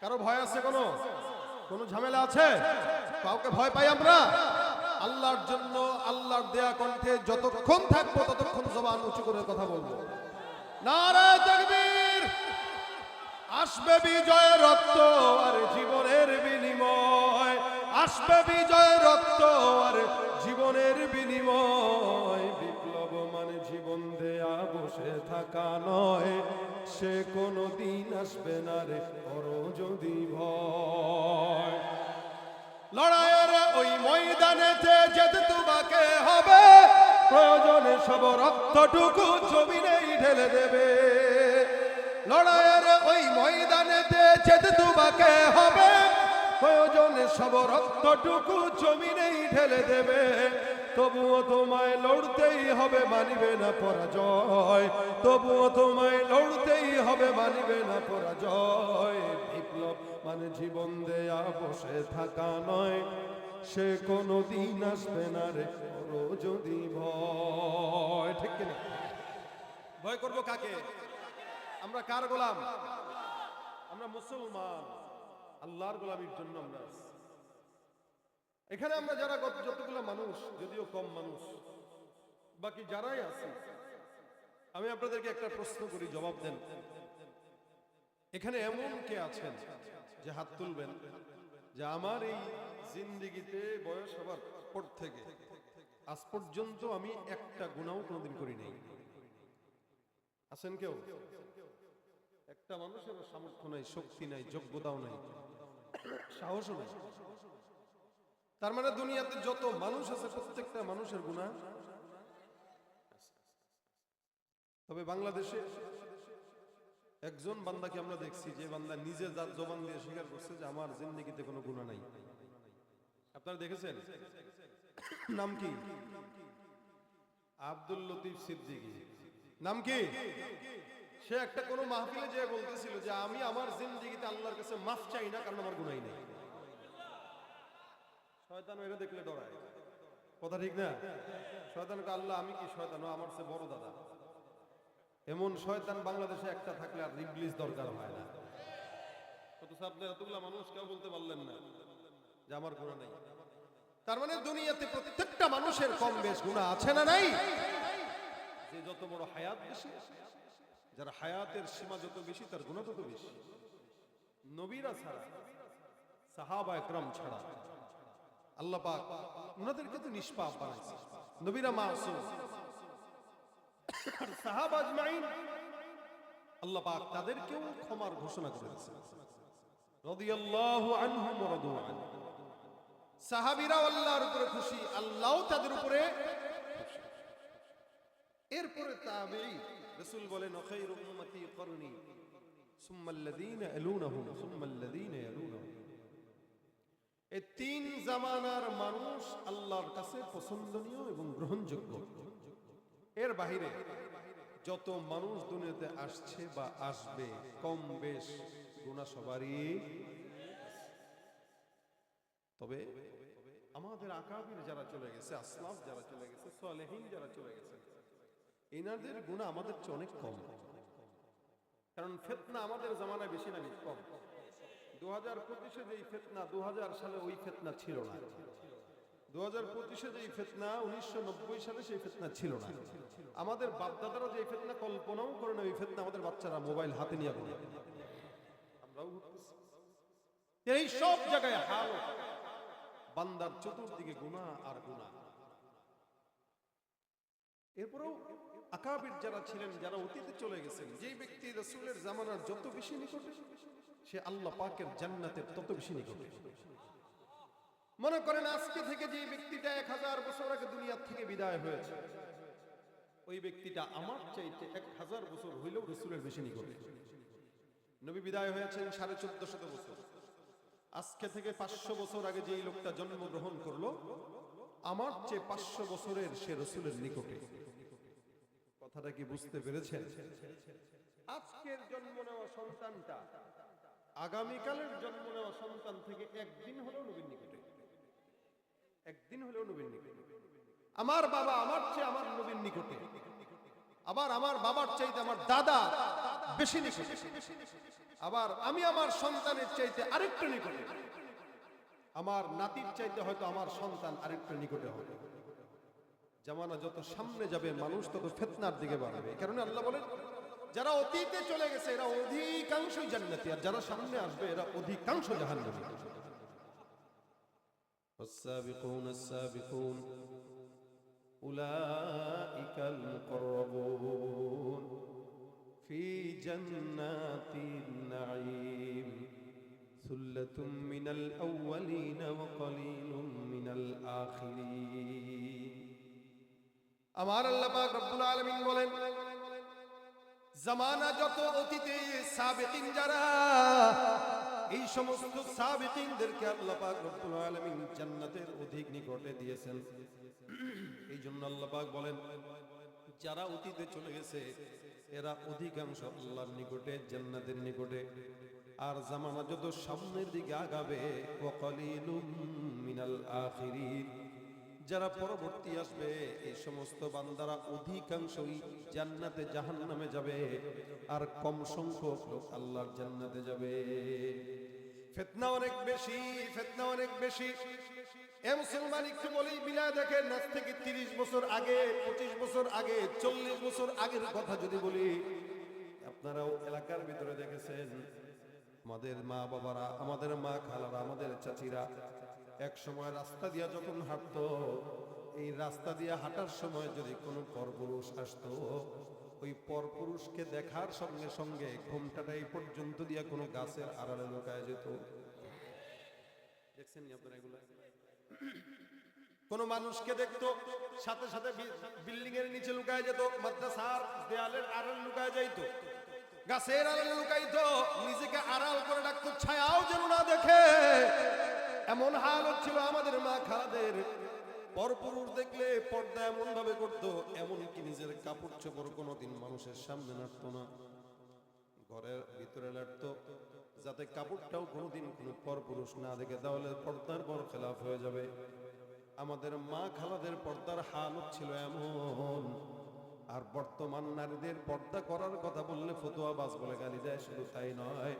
কারও ভয় আছে কোনো? কোনো ঝামেলা আছে? কাউকে ভয় পাই আমরা? আল্লাহর জন্য আল্লাহর দেয়া কণ্ঠে যতক্ষণ থাকব ততক্ষণ জবান উঁচু করে কথা বলব। নারায় আসবে বিজয় রক্ত আর জীবনের বিনিময়। আসবে বিজয় রক্ত আর জীবনের বিনিময়। জীবন দেয়া বসে থাকা নয়, সে কোনো দিন আসবে না রে করো যদি ভয়। লড়াইয়ের ওই ময়দানেতে যেতে তোমাকে হবে, প্রয়োজনে সব রক্তটুকু জমিনেই ঢেলে দেবে। লড়াইয়ের ওই ময়দানেতে যেতে তোমাকে হবে, প্রয়োজনে সব রক্তটুকু জমিনেই ঢেলে দেবে। তবুও তোমায় লড়তেই হবে, মানিবে না পরাজয়। তবুও তোমায় লড়তেই হবে, মানিবে না পরাজয়। বিপ্লব মানে জীবন দেয়া, বসে থাকা নয়। সে কোনো দিন আসবে না রে করো যদি ভয়। ঠিক কিনা? ভয় করব কাকে? আমরা কার গোলাম? আমরা মুসলমান। আল্লাহর গোলামির জন্য আমরা। এখানে আমরা যারা যতগুলো মানুষ, যদিও কম মানুষ, বাকি যারাই আছে, আমি আপনাদেরকে একটা প্রশ্ন করি, জবাব দেন। এখানে এমন কে আছেন যে হাত তুলবেন, যে আমার এই জিন্দিগিতে বয়স হবার পর থেকে, আজ পর্যন্ত আমি একটা গুণাও কোনোদিন করি নাই আছেন কেউ? একটা মানুষের সামর্থ্য নাই, শক্তি নাই, যোগ্যতাও নাই, সাহসও নাই। তার মানে দুনিয়াতে যত মানুষ আছে, প্রত্যেকটা মানুষের গুণা তবে বাংলাদেশে একজন বান্দাকে আমরা দেখছি, যে বান্দা নিজে যার জবান দিয়ে স্বীকার করছে যে আমার জিন্দগিতে কোনো গুণা নাই। আপনারা দেখেছেন? নাম কি? আব্দুল লতিফ সিদ্দিকী। নাম কি? সে একটা কোনো মাহফিলে যে বলতেছিল যে আমি আমার জিন্দগিতে আল্লাহর কাছে মাফ চাই না, কারণ আমার গুনাই নেই। শয়তান এরা দেখলে ডরায়। কথা ঠিক না? শয়তানকে আল্লাহ, আমি কি শয়তান? আমার চেয়ে বড় দাদা। এমন শয়তান বাংলাদেশে একটা থাকলে আর ইবলিস দরকার হয় না। অথচ আপনি এতগুলা মানুষ, কেউ বলতে পারলেন না যে আমার গুণা নেই। তার মানে দুনিয়াতে প্রত্যেকটা মানুষের কম বেশ গুণা আছে না নাই? যে যত বড় হায়াত বেশি, যার হায়াতের সীমা যত বেশি, তার গুণা তত বেশি। নবীরা ছাড়া সাহাবা একরম ছাড়া আল্লাহ পাক ওনাদেরকে তো নিষ্পাপ বানাইছে। নবীরা মাসুম। সাহাবা আজমাইন আল্লাহ পাক তাদেরকেও ক্ষমার ঘোষণা করে দিয়েছেন রাদিয়াল্লাহু আনহুম ওয়া আনহু। আল্লাহর উপরে খুশি, আল্লাহও তাদের উপরে এরপরে তাবেঈ, রাসূল বলেন খায়রু উম্মতি, করনি। সুম্মা আল্লাযীনা ইয়ালুনাহুম সুম্মা আল্লাযীনা এই তিন জামানার মানুষ আল্লাহর কাছে পছন্দনীয় এবং গ্রহণযোগ্য। এর বাহিরে যত মানুষ দুনিয়াতে আসছে বা আসবে, কম বেশ গুণা সবারই। তবে আমাদের আকাবির যারা চলে গেছে, আসলাফ যারা চলে গেছে, সালেহীন যারা চলে গেছে, এনাদের গুণা আমাদের চেয়ে অনেক কম। কারণ ফেতনা আমাদের জামানায় বেশি না, বেশি কম। পঁচিশে যেই ফেতনা দু সালে সালে সেই ফেতনা ছিল না। আমাদের বাপদাদারা যে ফেতনা কল্পনাও করে না, ওই ফেতনা আমাদের বাচ্চারা মোবাইল হাতে নিয়ে আমরাও এই সব জায়গায় হাল। বান্দার চতুর্দিকে গুণা আর গুণা এরপরেও আকাবির যারা ছিলেন, যারা অতীতে চলে গেছেন, যেই ব্যক্তি রসুলের জামানার যত বেশি নিকটে সে আল্লাহ পাকের জান্নাতের তত বেশি নিকটে। মনে করেন আজকে থেকে যে ব্যক্তিটা এক হাজার বছর আগে দুনিয়ার থেকে বিদায় হয়েছে, ওই ব্যক্তিটা আমার চাইতে এক হাজার বছর হইলেও রসুলের বেশি নিকটে। নবী বিদায় হয়েছেন সাড়ে চোদ্দ শত বছর। আজকে থেকে পাঁচশো বছর আগে যেই লোকটা জন্মগ্রহণ করল, আমার চেয়ে পাঁচশো বছরের সে রসুলের নিকটে। কথাটা কি বুঝতে পেরেছেন? আজকের জন্ম নেওয়া সন্তানটা আগামীকালের জন্ম নেওয়া সন্তান থেকে একদিন হলেও নবীর নিকটে। একদিন হলেও নবীর নিকটে। আমার বাবা আমার চেয়ে আমার নবীর নিকটে। আবার আমার বাবার চাইতে আমার দাদা বেশি নিকটে। আবার আমি আমার সন্তানের চাইতে আরেকটু নিকটে। আমার নাতির চাইতে হয়তো আমার সন্তান আরেকটু নিকটে হবে। জামানা যত সামনে যাবে, মানুষ তত ফেতনার দিকে বাড়বে। কারণে আল্লাহ বলেন যারা অতীতে চলে গেছে এরা অধিকাংশই জান্নাতি আর যারা সামনে আসবে এরা অধিকাংশ জাহান্নামী والسابقون السابقون أولئك المقربون في جنات النعيم ثلة من الأولين وقليل من الآخرين আমার আল্লাহ পাক রব্বুল আলামিন বলেন জামানা যত অতীতে সাবেকিন যারা, এই সমস্ত সাবেকিনদেরকে আল্লাহ পাক রব্বুল আলামিন জান্নাতের অধিক নিকটে দিয়েছেন। এই জন্য আল্লাহ পাক বলেন, যারা অতীতে চলে গেছে, এরা অধিকাংশ আল্লাহর নিকটে, জান্নাতের নিকটে। আর জামানা যত সামনের দিকে আগাবে মিনাল আখিরিন। যারা পরবর্তী আসবে, এই সমস্ত বান্দারা অধিকাংশই জান্নাতে জাহান নামে যাবে। আর কম সংখ্যক লোক আল্লাহর জান্নাতে যাবে। ফিতনা অনেক বেশি, ফিতনা অনেক বেশি। এ মুসলমান একটু বলি মিলায় দেখেন, আজ থেকে তিরিশ বছর আগে, পঁচিশ বছর আগে, চল্লিশ বছর আগের কথা যদি বলি, আপনারাও এলাকার ভিতরে দেখেছেন, আমাদের মা বাবারা আমাদের মা খালারা আমাদের চাচিরা এক সময় রাস্তা দিয়া যখন হাঁটতো, এই রাস্তা দিয়া হাঁটার সময় যদি কোনো পরপুরুষ আসতো, ওই পরপুরুষকে দেখার সঙ্গে সঙ্গে ঘুমটাটা এই পর্যন্ত দিয়া কোনো গাছের আড়ালে লুকায় যেত। দেখছেন কোন মানুষকে দেখতো, সাথে সাথে বিল্ডিং এর নিচে লুকায় যেত, মাদ্রাসার দেয়ালের আড়ালে লুকায় যাইতো, গাছের আড়ালে লুকাইতো, নিজেকে আড়াল করে ডাকতো, ছায়াও যেন না দেখে। এমন হাল হচ্ছিল আমাদের মা খালাদের। পরপুরুষ দেখলে পর্দা এমন ভাবে করতো, এমনকি নিজের কাপড় চোপড় কোনোদিন মানুষের সামনে নাড়তো না। ঘরের ভিতরে লাড়তো যাতে কাপড়টাও কোনোদিন কোনো পরপুরুষ না দেখে, তাহলে পর্দার পর খেলাফ হয়ে যাবে। আমাদের মা খালাদের পর্দার হাল ছিল এমন। আর বর্তমান নারীদের পর্দা করার কথা বললে ফতুয়া বাস বলে গালি দেয়, শুধু তাই নয়,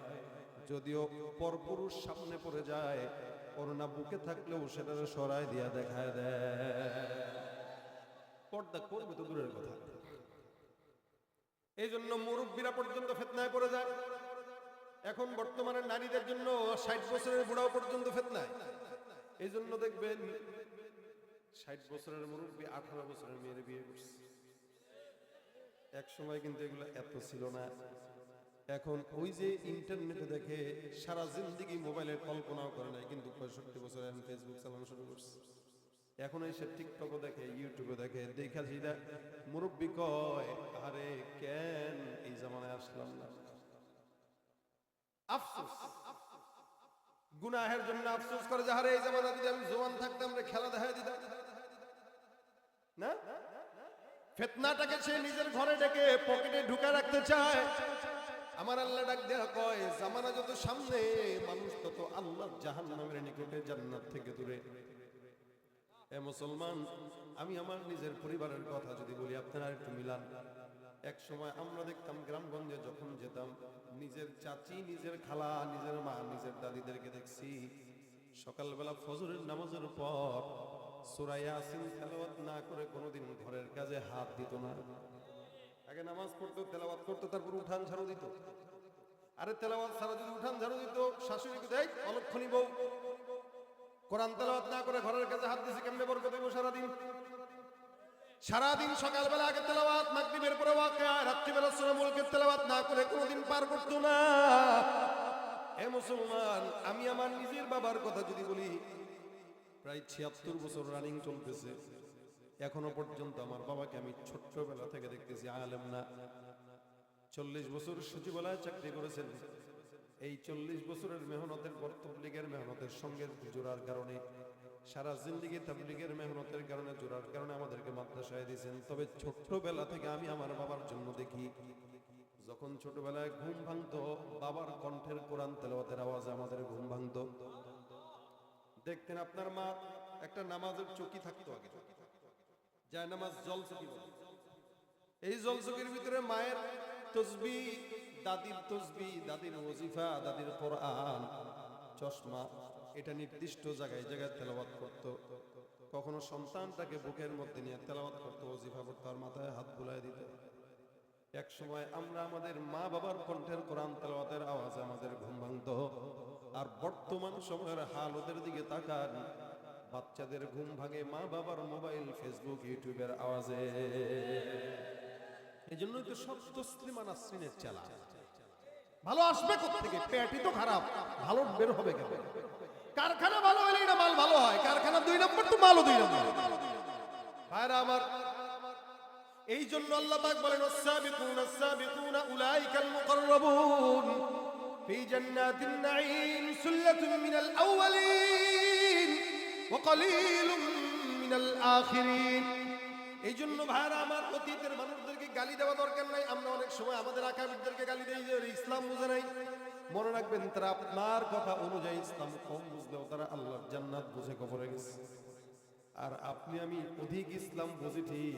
যদিও পরপুরুষ সামনে পড়ে যায় করোনা বুকে থাকলেও সেটা সরাই দিয়া দেখায় দেয় পর্দা করবে তো দূরের কথা। এই জন্য মুরব্বীরা পর্যন্ত ফেতনায় পড়ে যায়। এখন বর্তমানে নারীদের জন্য ষাট বছরের বুড়াও পর্যন্ত ফেতনায়। এই জন্য দেখবেন ষাট বছরের মুরব্বী আঠারো বছরের মেয়ের বিয়ে করছে। এক সময় কিন্তু এগুলো এত ছিল না। এখন ওই যে ইন্টারনেটে দেখে সারা জিন্দিগি মোবাইলে কল্পনাও করে নাই, কিন্তু পঁয়ষট্টি বছর এখন ফেসবুক চালানো শুরু করছে। এখন এসে টিকটকও দেখে ইউটিউবে দেখে, দেখা সেটা মুরব্বী কয়, আরে কেন এই জামানায় আসলাম না? আফসোস। গুনাহের জন্য আফসোস করে যে, আরে এই জামানা যদি আমি জোয়ান থাকতাম রে, খেলা দেখা দিতাম। না? ফেতনাটাকে সে নিজের ঘরে ডেকে পকেটে ঢুকে রাখতে চায়। আমার আল্লাহ ডাক দেয়া কয়, জামানা যত সামনে, মানুষ তত আল্লাহ জাহান জাহান্নামের নিকটে জান্নাত থেকে দূরে। এ মুসলমান, আমি আমার নিজের পরিবারের কথা যদি বলি, আপনারা একটু মিলান। এক সময় আমরা দেখতাম গ্রামগঞ্জে যখন যেতাম, নিজের চাচি, নিজের খালা, নিজের মা, নিজের দাদিদেরকে দেখছি, সকালবেলা ফজরের নামাজের পর সুরাইয়া আসিন তেলাওয়াত না করে কোনোদিন ঘরের কাজে হাত দিত না। আগে নামাজ পড়তো, তেলাওয়াত করতো, তারপর উঠান ঝাড়ু দিত। আরে তেলাওয়াত ছাড়া যদি উঠান ঝাড়ু দিত, শাশুড়ি দেয় অলক্ষণী বউ। কোরআন তেলাওয়াত না করে ঘরের কাছে হাত দিছে, কেমনে বরকত দেবো সারাদিন? সারাদিন সকালবেলা আগে তেলাওয়াত, মাগরিবের পরে ওয়াকিয়া, রাত্রিবেলা সূরা মুলকের তেলাওয়াত না করে কোনোদিন পার করতো না। হে মুসলমান, আমি আমার নিজের বাবার কথা যদি বলি, প্রায় ছিয়াত্তর বছর রানিং চলতেছে। এখনও পর্যন্ত আমার বাবাকে আমি ছোট্টবেলা থেকে দেখতেছি, আলেম না। চল্লিশ বছর সচিবালয়ে চাকরি করেছেন। এই চল্লিশ বছরের মেহনতের পর তবলিগের মেহনতের সঙ্গে জোড়ার কারণে, সারা জিন্দিগি তবলিগের মেহনতের কারণে, জোড়ার কারণে আমাদেরকে মাদ্রাসায় দিয়েছেন। তবে ছোট্টবেলা থেকে আমি আমার বাবার জন্য দেখি, যখন ছোটবেলায় ঘুম ভাঙতো, বাবার কণ্ঠের কোরআন তেলাওয়াতের আওয়াজে আমাদের ঘুম ভাঙতো। দেখতেন আপনার মা একটা নামাজের চকি থাকতো আগে। যায় নামাজ জল বলে এই জল ভিতরে মায়ের তসবি, দাদির তসবি, দাদির ওজিফা, দাদির কোরআন, চশমা, এটা নির্দিষ্ট জায়গায় জায়গায় তেলাওয়াত করত। কখনো সন্তানটাকে বুকের মধ্যে নিয়ে তেলাওয়াত করতো, ওজিফা করতো, আর মাথায় হাত বুলায় দিত। এক সময় আমরা আমাদের মা বাবার কণ্ঠের কোরআন তেলাওয়াতের আওয়াজে আমাদের ঘুম ভাঙতো। আর বর্তমান সময়ের হাল ওদের দিকে তাকান। বাচ্চাদের ঘুম ভাঙে মা বাবার মোবাইল, ফেসবুক, ইউটিউবের আওয়াজে। এই জন্যই তো সব তসলিমা নাসরিনের চালা। ভালো আসবে থেকে পেটই তো খারাপ। ভালো বের হবে কেন? কারখানা ভালো হলেই না মাল ভালো হয়? কারখানা দুই নম্বর তো মালও দুই নম্বর। ভাইরা আমার এই জন্য আল্লাহ পাক বলেন ওয়াসাবিকুন আস-সাবিকুনা উলাইকাল মুকাররাবুন ফি জান্নাতিন নাঈম সুল্লাতুন মিনাল আউয়ালিন ওয়া এই জন্য আমার অতীতের মানুষদেরকে গালি দেওয়া দরকার নাই। আমরা অনেক সময় আমাদের আকাবিরদেরকে গালি দেই যে ইসলাম বুঝে নাই। মনে রাখবেন, তারা আপনার কথা অনুযায়ী ইসলাম কম বুঝলেও তারা জান্নাত বুঝে কবরে গেছে। আর আপনি আমি অধিক ইসলাম বুঝি ঠিক,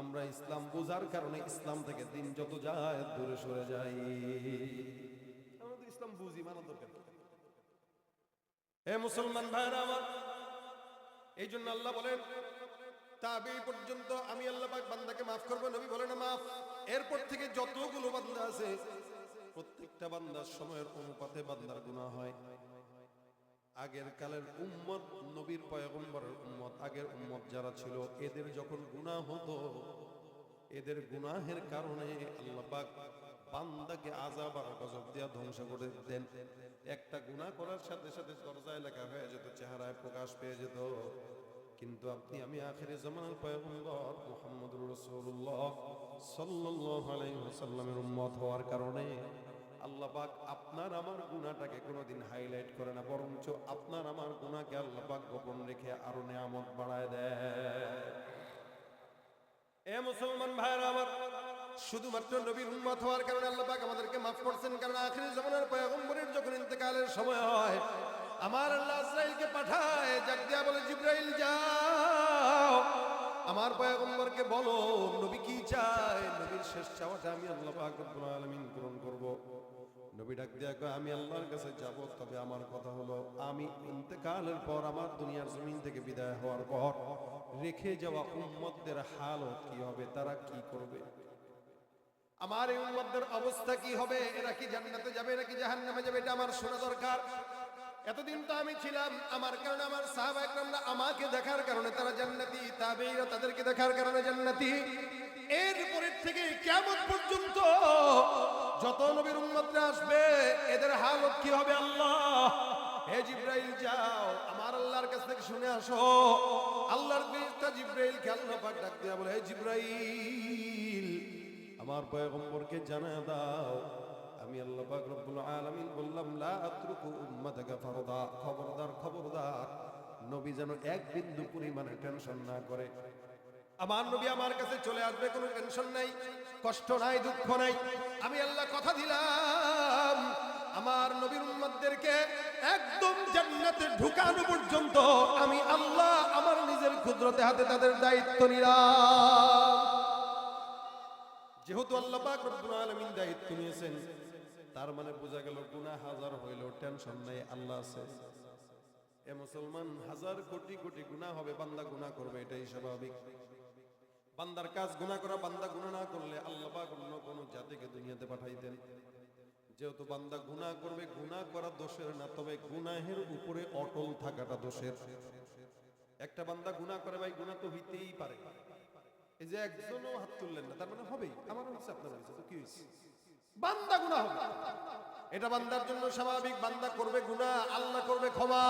আমরা ইসলাম বোঝার কারণে ইসলাম থেকে দিন যত যায় দূরে সরে যাই। ইসলাম বুঝি মানা দরকার মুসলমান ভাইরা আমার এই জন্য আল্লাহ বলেন, তাবে পর্যন্ত আমি আল্লাহ পাক বান্দাকে মাফ করব। নবী বলে না, মাফ। এরপর থেকে যতগুলো বান্দা আছে, প্রত্যেকটা বান্দার সময়ের অনুপাতে বান্দার গুনাহ হয়। আগের কালের উম্মত, নবীর পয়গম্বরের উম্মত, আগের উম্মত যারা ছিল, এদের যখন গুনাহ হতো, এদের গুনাহের কারণে আল্লাহ পাক বান্দাকে আযাব আর গজব দিয়া ধ্বংস করে দেন। একটা গুনাহ করার সাথে সাথে দরজায় লেখা হয়ে যেত, চেহারায় প্রকাশ পেয়ে যেত। কিন্তু আপনি, আমি আখেরি জামানার পয়গম্বর মুহাম্মদুর রাসূলুল্লাহ সাল্লাল্লাহু আলাইহি ওয়াসাল্লামের উম্মত হওয়ার কারণে আল্লাহ পাক আপনার আমার গুনাহটাকে কোনোদিন হাইলাইট করে না, বরঞ্চ আপনার আমার গুনাহকে আল্লাহ পাক গোপন রেখে আরও নিয়ামত বাড়ায় দেয়। এ মুসলমান ভাইরা আমার শুধুমাত্র নবীর উম্মত হওয়ার কারণে আল্লাহ পাক আমাদেরকে মাফ করছেন, কারণ আখিরি জামানার পয়গম্বরের যখন ইন্তেকালের সময় হয়, আমার আল্লাহ ইসরাইলকে পাঠায়, যাক দিয়া বলে, জিব্রাইল, যাও। আমার পয়গম্বরকে বলো, নবী কি চায়? নবীর শেষ চাওয়াটা আমি আল্লাহ পাক রব্বুল আলামিন পূরণ করব। নবী ডাক দিয়া কয়, আমি আল্লাহর কাছে যাব, তবে আমার কথা হলো, আমি ইন্তেকালের পর আমার দুনিয়ার জমিন থেকে বিদায় হওয়ার পর রেখে যাওয়া উম্মতদের হালত কি হবে, তারা কি করবে? আমার এই উম্মতদের অবস্থা কি হবে? এরা কি জান্নাতে যাবে এরা নাকি জাহান্নামে যাবে? এটা আমার শোনা দরকার। এতদিন তো আমি ছিলাম। আমার কারণে আমার সাহাবা একরামরা আমাকে দেখার কারণে তারা জান্নাতি, তাবেঈরা তাদেরকে দেখার কারণে জান্নাতি। এরপরের থেকে কেমন পর্যন্ত যত নবীর উম্মতরা আসবে, এদের হালত কি হবে আল্লাহ? হে জিব্রাইল, যাও। আমার আল্লাহর কাছ থেকে শুনে আসো। আল্লাহর ফেরেশতা জিব্রাইলকে আল্লাহ পাক ডাক দিয়া বলে, হে জিব্রাইল আমার পয়গম্বরকে জানা দাও। আমি আল্লাহ পাক রব্বুল আলামিন বললাম, লা আতরুকু উম্মাতাকা ফারদা। খবরদার খবরদার। নবী যেন এক বিন্দু পরিমাণে টেনশন না করে। আমার নবী আমার কাছে চলে আসবে, কোনো টেনশন নাই, কষ্ট নাই, দুঃখ নাই। আমি আল্লাহ কথা দিলাম, আমার নবীর উম্মতদেরকে একদম জান্নাতে ঢুকানো পর্যন্ত আমি আল্লাহ আমার নিজের কুদরতে হাতে তাদের দায়িত্ব নিলাম। যেহেতু আল্লাহ পাক রব্বুল আলামিন দায়িত্ব নিয়েছেন, তার মানে বোঝা গেল গুনাহ হাজার হইলেও টেনশন নাই, আল্লাহ আছে। এ মুসলমান হাজার কোটি কোটি গুনাহ হবে, বান্দা গুনাহ করবে, এটাই স্বাভাবিক। বান্দার কাজ গুনাহ করা, বান্দা গুনাহ না করলে আল্লাহ পাক অন্য কোনো জাতিকে দুনিয়াতে পাঠাইতেন। যেহেতু বান্দা গুনাহ করবে, গুনাহ করা দোষের না, তবে গুনাহের উপরে অটল থাকাটা দোষের। একটা বান্দা গুনাহ করে ভাই, গুনাহ তো হইতেই পারে। এই যে একজনও হাত তুললেন না, তার মানে হবেই আমার হচ্ছে আপনার হয়েছে তো কি হয়েছে? বান্দা গুনাহ হবে। এটা বান্দার জন্য স্বাভাবিক, বান্দা করবে গুনাহ, আল্লাহ করবে ক্ষমা।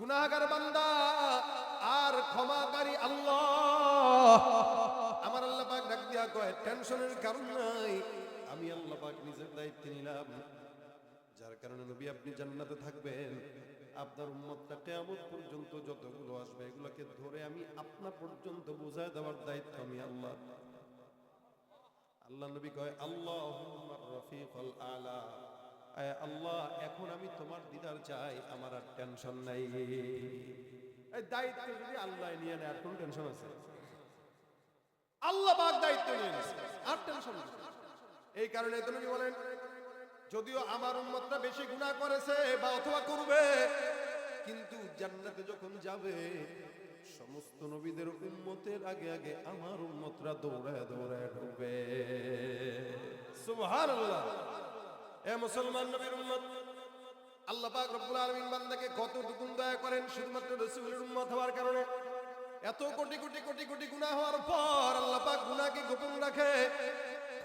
গুনাহগার বান্দা, আর ক্ষমাকারী আল্লাহ। আমার আল্লাহ পাক ডাক দিয়া কয়, টেনশনের কারণ নাই, আমি আল্লাহ পাক নিজের দায়িত্ব নিলাম। যার কারণে নবী আপনি জান্নাতে থাকবেন। আপনার উম্মতটা কেয়ামত পর্যন্ত যতগুলো আসবে, এগুলোকে ধরে আমি আপনা পর্যন্ত বোঝায় দেওয়ার দায়িত্ব আমি আল্লাহ। আল্লাহ নবী কয় আল্লাহ রফিকুল আলা। আল্লাহ, এখন আমি তোমার দিদার চাই, আমার আর টেনশন নাই। এই দায়িত্ব যদি আল্লাহ নিয়ে নেয়, আর কোন টেনশন আছে? আল্লাহ পাক দায়িত্ব নিয়ে নিয়েছে আর টেনশন এই কারণে তুমি বলেন যদিও আমার উম্মতটা বেশি গুনাহ করেছে বা অথবা করবে, কিন্তু জান্নাতে যখন যাবে, সমস্ত নবীদের উম্মতের আগে আগে আমার উম্মতরা দৌড়ায় দৌড়ায় ঢুকবে সুবহানাল্লাহ। এ মুসলমান নবীর উম্মত, আল্লাহ পাক রব্বুল আলামিন বান্দাকে কত কতটুকু দয়া করেন, শুধুমাত্র রাসূলের উম্মত হওয়ার কারণে? এত কোটি কোটি কোটি কোটি গুনাহ হওয়ার পর আল্লাহ পাক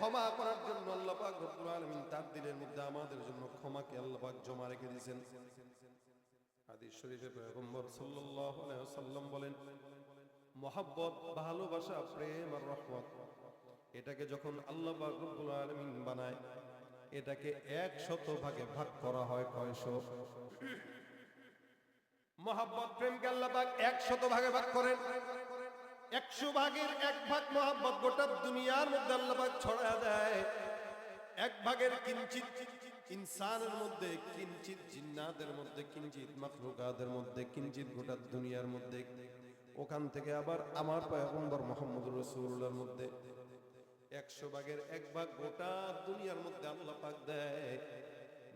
ক্ষমা করার জন্য আল্লাহ পাক রব্বুল আলামিন তার দিলের মধ্যে আমাদের জন্য ক্ষমাকে আল্লাহ পাক জমা রেখে দিয়েছেন। হাদিস শরীফে পয়গম্বর সাল্লাল্লাহু আলাইহি ওয়াসাল্লাম বলেন, মহাব্বত, ভালোবাসা, প্রেম আর রহমত, এটাকে যখন আল্লাহ পাক রব্বুল আলামিন বানায়, এটাকে এক শত ভাগে ভাগ করা হয় কয়শো? মহাব্বত, প্রেমকে আল্লাহ পাক এক শত ভাগে ভাগ করেন। একশো ভাগের এক ভাগ মহাব্বত গোটা দুনিয়ার মধ্যে আল্লাহ ছড়া দেয়। এক ভাগের কিঞ্চিত ইনসানের মধ্যে, কিঞ্চিত জিন্নাতের মধ্যে, কিঞ্চিত মাখলুকাতের মধ্যে, কিঞ্চিত গোটা দুনিয়ার মধ্যে। ওখান থেকে আবার আমার পয়গম্বর মোহাম্মদ রসুল্লাহর মধ্যে। একশো ভাগের এক ভাগ গোটা দুনিয়ার মধ্যে আল্লাহ পাক দেয়।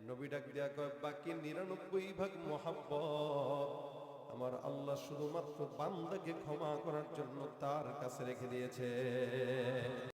নবী ডাক দেয়া কয়, বাকি নিরানব্বই ভাগ মহাব্বত। আমার আল্লাহ শুধুমাত্র বান্দাকে ক্ষমা করার জন্য তার কাছে রেখে দিয়েছে।